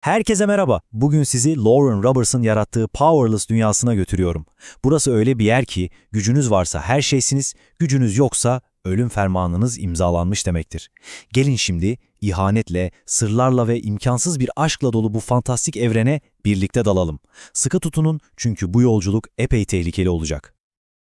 Herkese merhaba. Bugün sizi Lauren Roberts'ın yarattığı Powerless dünyasına götürüyorum. Burası öyle bir yer ki gücünüz varsa her şeysiniz, gücünüz yoksa ölüm fermanınız imzalanmış demektir. Gelin şimdi ihanetle, sırlarla ve imkansız bir aşkla dolu bu fantastik evrene birlikte dalalım. Sıkı tutunun çünkü bu yolculuk epey tehlikeli olacak.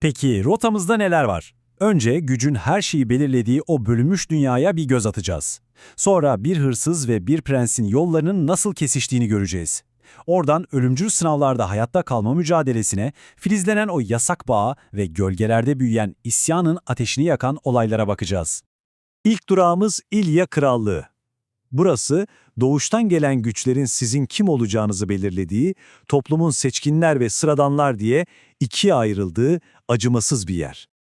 Peki rotamızda neler var? Önce gücün her şeyi belirlediği o bölünmüş dünyaya bir göz atacağız. Sonra bir hırsız ve bir prensin yollarının nasıl kesiştiğini göreceğiz. Oradan ölümcül sınavlarda hayatta kalma mücadelesine, filizlenen o yasak bağa ve gölgelerde büyüyen isyanın ateşini yakan olaylara bakacağız. İlk durağımız İlya Krallığı. Burası, doğuştan gelen güçlerin sizin kim olacağınızı belirlediği, toplumun seçkinler ve sıradanlar diye ikiye ayrıldığı acımasız bir yer.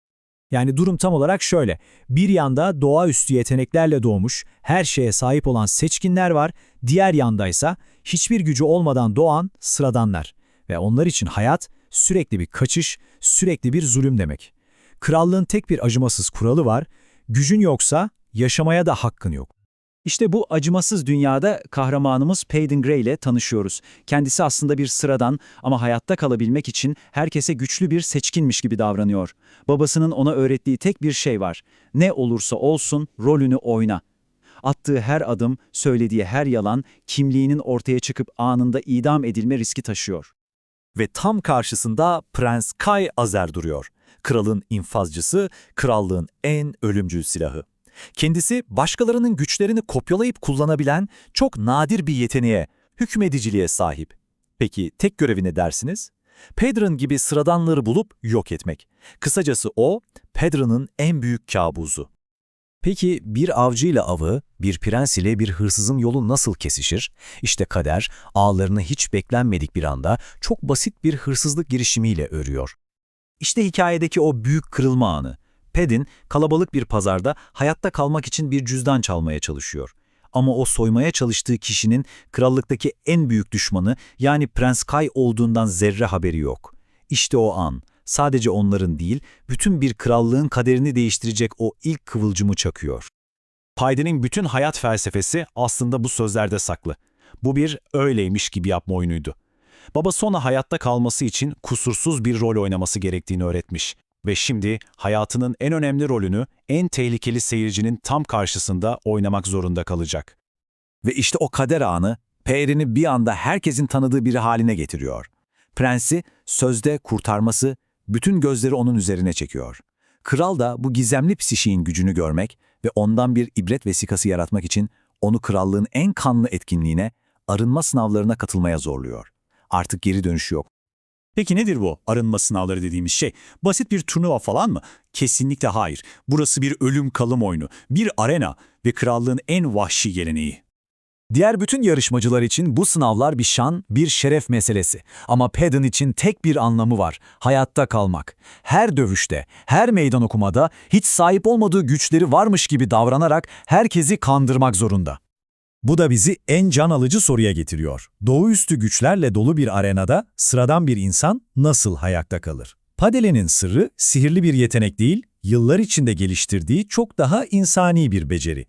Yani durum tam olarak şöyle. Bir yanda doğaüstü yeteneklerle doğmuş, her şeye sahip olan seçkinler var, diğer yandaysa hiçbir gücü olmadan doğan sıradanlar. Ve onlar için hayat sürekli bir kaçış, sürekli bir zulüm demek. Krallığın tek bir acımasız kuralı var, gücün yoksa yaşamaya da hakkın yok. İşte bu acımasız dünyada kahramanımız Peyton Gray ile tanışıyoruz. Kendisi aslında bir sıradan ama hayatta kalabilmek için herkese güçlü bir seçkinmiş gibi davranıyor. Babasının ona öğrettiği tek bir şey var. Ne olursa olsun rolünü oyna. Attığı her adım, söylediği her yalan, kimliğinin ortaya çıkıp anında idam edilme riski taşıyor. Ve tam karşısında Prens Kai Azer duruyor. Kralın infazcısı, krallığın en ölümcül silahı. Kendisi başkalarının güçlerini kopyalayıp kullanabilen çok nadir bir yeteneğe, hükmediciliğe sahip. Peki tek görevi ne dersiniz? Pedron gibi sıradanları bulup yok etmek. Kısacası o, Pedron'un en büyük kabusu. Peki bir avcıyla avı, bir prens ile bir hırsızın yolu nasıl kesişir? İşte kader, ağlarını hiç beklenmedik bir anda çok basit bir hırsızlık girişimiyle örüyor. İşte hikayedeki o büyük kırılma anı. Pedin kalabalık bir pazarda hayatta kalmak için bir cüzdan çalmaya çalışıyor. Ama o soymaya çalıştığı kişinin krallıktaki en büyük düşmanı yani Prens Kai olduğundan zerre haberi yok. İşte o an, sadece onların değil, bütün bir krallığın kaderini değiştirecek o ilk kıvılcımı çakıyor. Payden'in bütün hayat felsefesi aslında bu sözlerde saklı. Bu bir öyleymiş gibi yapma oyunuydu. Babası ona hayatta kalması için kusursuz bir rol oynaması gerektiğini öğretmiş. Ve şimdi hayatının en önemli rolünü en tehlikeli seyircinin tam karşısında oynamak zorunda kalacak. Ve işte o kader anı, Peyrin'i bir anda herkesin tanıdığı biri haline getiriyor. Prensi sözde kurtarması, bütün gözleri onun üzerine çekiyor. Kral da bu gizemli psişiğin gücünü görmek ve ondan bir ibret vesikası yaratmak için onu krallığın en kanlı etkinliğine, arınma sınavlarına katılmaya zorluyor. Artık geri dönüşü yok. Peki nedir bu arınma sınavları dediğimiz şey? Basit bir turnuva falan mı? Kesinlikle hayır. Burası bir ölüm kalım oyunu, bir arena ve krallığın en vahşi geleneği. Diğer bütün yarışmacılar için bu sınavlar bir şan, bir şeref meselesi. Ama Pedon için tek bir anlamı var, hayatta kalmak. Her dövüşte, her meydan okumada hiç sahip olmadığı güçleri varmış gibi davranarak herkesi kandırmak zorunda. Bu da bizi en can alıcı soruya getiriyor. Doğuüstü güçlerle dolu bir arenada sıradan bir insan nasıl hayatta kalır? Padele'nin sırrı sihirli bir yetenek değil, yıllar içinde geliştirdiği çok daha insani bir beceri.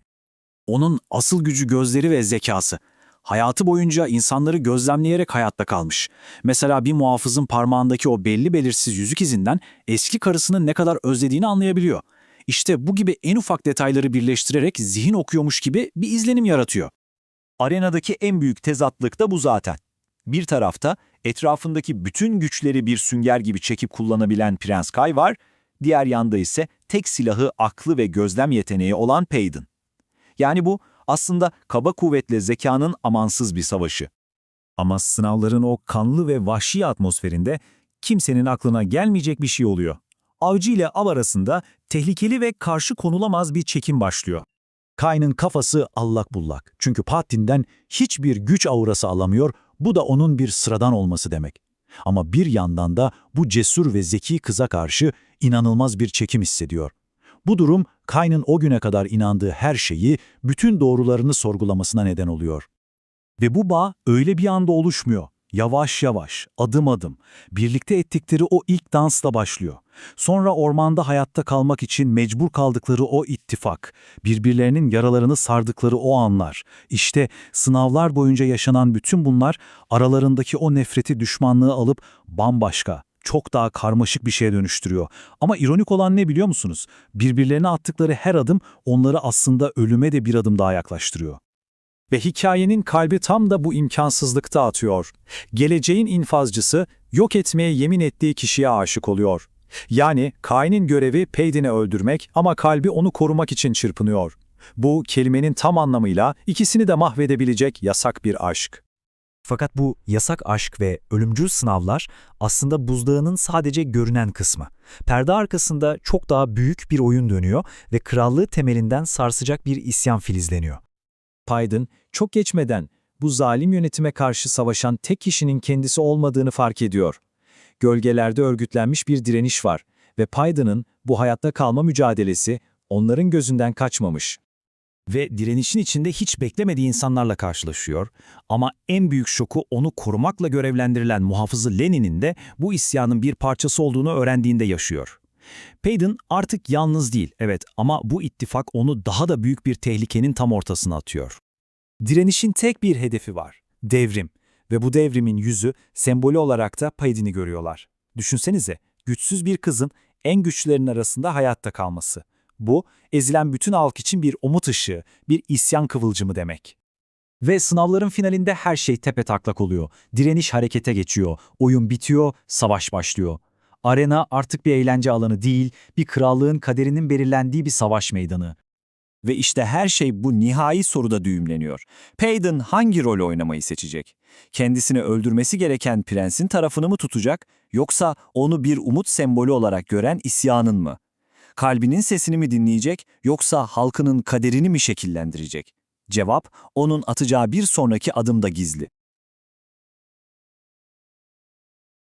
Onun asıl gücü gözleri ve zekası. Hayatı boyunca insanları gözlemleyerek hayatta kalmış. Mesela bir muhafızın parmağındaki o belli belirsiz yüzük izinden eski karısını ne kadar özlediğini anlayabiliyor. İşte bu gibi en ufak detayları birleştirerek zihin okuyormuş gibi bir izlenim yaratıyor. Arenadaki en büyük tezatlık da bu zaten. Bir tarafta etrafındaki bütün güçleri bir sünger gibi çekip kullanabilen Prens Kai var, diğer yanda ise tek silahı aklı ve gözlem yeteneği olan Payden. Yani bu aslında kaba kuvvetle zekanın amansız bir savaşı. Ama sınavların o kanlı ve vahşi atmosferinde kimsenin aklına gelmeyecek bir şey oluyor. Avcı ile av arasında tehlikeli ve karşı konulamaz bir çekim başlıyor. Kayn'ın kafası allak bullak. Çünkü Pattin'den hiçbir güç aurası alamıyor, bu da onun bir sıradan olması demek. Ama bir yandan da bu cesur ve zeki kıza karşı inanılmaz bir çekim hissediyor. Bu durum Kayn'ın o güne kadar inandığı her şeyi, bütün doğrularını sorgulamasına neden oluyor. Ve bu bağ öyle bir anda oluşmuyor. Yavaş yavaş, adım adım, birlikte ettikleri o ilk dansla başlıyor. Sonra ormanda hayatta kalmak için mecbur kaldıkları o ittifak, birbirlerinin yaralarını sardıkları o anlar. İşte sınavlar boyunca yaşanan bütün bunlar aralarındaki o nefreti, düşmanlığı alıp bambaşka, çok daha karmaşık bir şeye dönüştürüyor. Ama ironik olan ne biliyor musunuz? Birbirlerine attıkları her adım onları aslında ölüme de bir adım daha yaklaştırıyor. Ve hikayenin kalbi tam da bu imkansızlıkta atıyor. Geleceğin infazcısı yok etmeye yemin ettiği kişiye aşık oluyor. Yani Kain'in görevi Peyden'i öldürmek ama kalbi onu korumak için çırpınıyor. Bu kelimenin tam anlamıyla ikisini de mahvedebilecek yasak bir aşk. Fakat bu yasak aşk ve ölümcül sınavlar aslında buzdağının sadece görünen kısmı. Perde arkasında çok daha büyük bir oyun dönüyor ve krallığı temelinden sarsacak bir isyan filizleniyor. Biden çok geçmeden bu zalim yönetime karşı savaşan tek kişinin kendisi olmadığını fark ediyor. Gölgelerde örgütlenmiş bir direniş var ve Biden'ın bu hayatta kalma mücadelesi onların gözünden kaçmamış. Ve direnişin içinde hiç beklemediği insanlarla karşılaşıyor. Ama en büyük şoku onu korumakla görevlendirilen muhafızı Lenin'in de bu isyanın bir parçası olduğunu öğrendiğinde yaşıyor. Payden artık yalnız değil, evet ama bu ittifak onu daha da büyük bir tehlikenin tam ortasına atıyor. Direnişin tek bir hedefi var, devrim. Ve bu devrimin yüzü sembolü olarak da Paiden'i görüyorlar. Düşünsenize, güçsüz bir kızın en güçlülerin arasında hayatta kalması. Bu, ezilen bütün halk için bir umut ışığı, bir isyan kıvılcımı demek. Ve sınavların finalinde her şey tepetaklak oluyor. Direniş harekete geçiyor, oyun bitiyor, savaş başlıyor. Arena artık bir eğlence alanı değil, bir krallığın kaderinin belirlendiği bir savaş meydanı. Ve işte her şey bu nihai soruda düğümleniyor. Payden hangi rol oynamayı seçecek? Kendisini öldürmesi gereken prensin tarafını mı tutacak, yoksa onu bir umut sembolü olarak gören isyanın mı? Kalbinin sesini mi dinleyecek, yoksa halkının kaderini mi şekillendirecek? Cevap, onun atacağı bir sonraki adımda gizli.